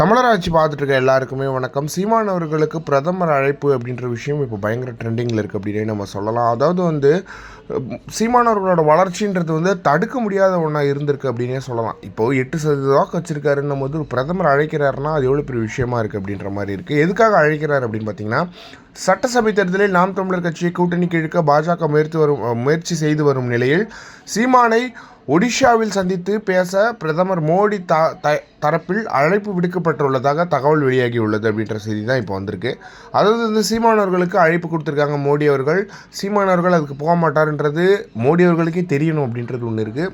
தமிழராட்சி பார்த்துட்டு இருக்க எல்லாருக்குமே வணக்கம். சீமான் அவர்களுக்கு பிரதமர் அழைப்பு அப்படின்ற விஷயம் இப்போ பயங்கர ட்ரெண்டிங்கில் இருக்குது அப்படின்னே நம்ம சொல்லலாம். அதாவது வந்து சீமானவர்களோட சீமான் அவர்களோட வளர்ச்சின்றது வந்து தடுக்க முடியாத ஒன்றா இருந்திருக்கு அப்படின்னே சொல்லலாம். இப்போது எட்டு சதவீத வாக்கு வச்சிருக்காருன்னும் போது ஒரு பிரதமர் அழைக்கிறாருன்னா அது எவ்வளோ பெரிய விஷயமா இருக்குது அப்படின்ற மாதிரி இருக்குது எதுக்காக அழைக்கிறார் அப்படின்னு பார்த்தீங்கன்னா சட்டசபை தேர்தலில் நாம் தமிழர் கட்சியை கூட்டணி கிழக்க பாஜக முயற்சி வரும் முயற்சி செய்து வரும் நிலையில் சீமானை ஒடிஷாவில் சந்தித்து பேச பிரதமர் மோடி த த- தரப்பில் அழைப்பு விடுக்கப்பட்டுள்ளதாக தகவல் வெளியாகியுள்ளது அப்படின்ற செய்தி தான் இப்போ வந்திருக்கு. அதாவது வந்து சீமானவர்களுக்கு அழைப்பு கொடுத்துருக்காங்க மோடி அவர்கள். சீமானவர்கள் அதுக்கு போக மாட்டார்ன்றது மோடி அவர்களுக்கே தெரியணும் அப்படின்றது ஒன்று இருக்குது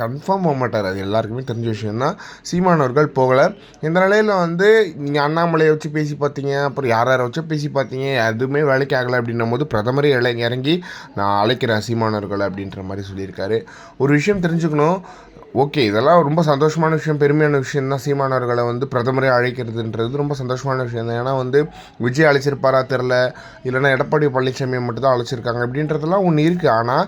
கன்ஃபார்ம் போக மாட்டார். அது எல்லாருக்குமே தெரிஞ்ச விஷயம்தான். சீமானவர்கள் போகலை. இந்த நிலையில் வந்து நீங்கள் அண்ணாமலையை வச்சு பேசி பார்த்தீங்க அப்புறம் யார் யாரை வச்சு பேசி பார்த்தீங்க எதுவுமே வேலைக்கு ஆகலை அப்படின்னும் போது பிரதமரே இல இறங்கி நான் அழைக்கிறேன் சீமானவர்கள் அப்படின்ற மாதிரி சொல்லியிருக்காரு. ஒரு விஷயம் தெரிஞ்சுக்கணும். ஓகே இதெல்லாம் ரொம்ப சந்தோஷமான விஷயம் பெருமையான விஷயம் தான் சீமானவர்களை வந்து பிரதமரே அழைக்கிறதுன்றது ரொம்ப சந்தோஷமான விஷயம் தான் ஏன்னா வந்து விஜய் அழைச்சிருப்பாரா தெரில இல்லைன்னா எடப்பாடி பழனிசாமியை மட்டும் தான் அழைச்சிருக்காங்க அப்படின்றதெல்லாம் ஒன்று இருக்குது ஆனால்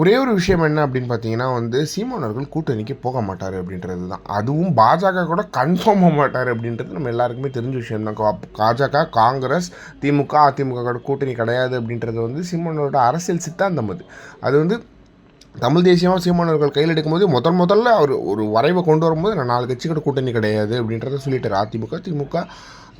ஒரே ஒரு விஷயம் என்ன அப்படின்னு பார்த்தீங்கன்னா வந்து சீமானவர்கள் கூட்டணிக்கு போக மாட்டார் அப்படின்றது தான். அதுவும் பாஜக கூட கன்ஃபார்ம் போக மாட்டார் அப்படின்றது நம்ம எல்லாருக்குமே தெரிஞ்ச விஷயம் தான். பாஜக காங்கிரஸ் திமுக அதிமுக கூட கூட்டணி கிடையாது அப்படின்றது வந்து சீமானோட அரசியல் சித்தாந்தம் அது. அது வந்து தமிழ் தேசியமாக சீமானவர்கள் கையில் எடுக்கும்போது முதல் முதல்ல அவர் ஒரு வரைவை கொண்டு வரும்போது நான் நாலு கட்சி கூட கூட்டணி கிடையாது அப்படின்றத சொல்லிட்டார். அதிமுக திமுக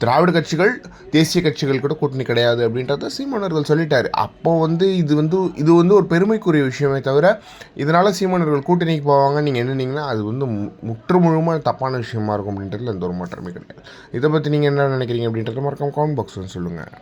திராவிட கட்சிகள் தேசிய கட்சிகள் கூட கூட்டணி கிடையாது அப்படின்றத சீமானவர்கள் சொல்லிட்டாரு. அப்போ வந்து இது வந்து இது வந்து ஒரு பெருமைக்குரிய விஷயமே தவிர இதனால் சீமானவர்கள் கூட்டணிக்கு போவாங்க நீங்கள் என்னன்னீங்கன்னா அது வந்து மு- முற்று முழுமாக தப்பான விஷயமா இருக்கும் அப்படின்றதுல எந்த ஒரு மாற்றமே கிடையாது. இதை பற்றி நீங்கள் என்ன நினைக்கிறீங்க அப்படின்றத மறக்காம கமெண்ட் பாக்ஸ் சொல்லுங்கள்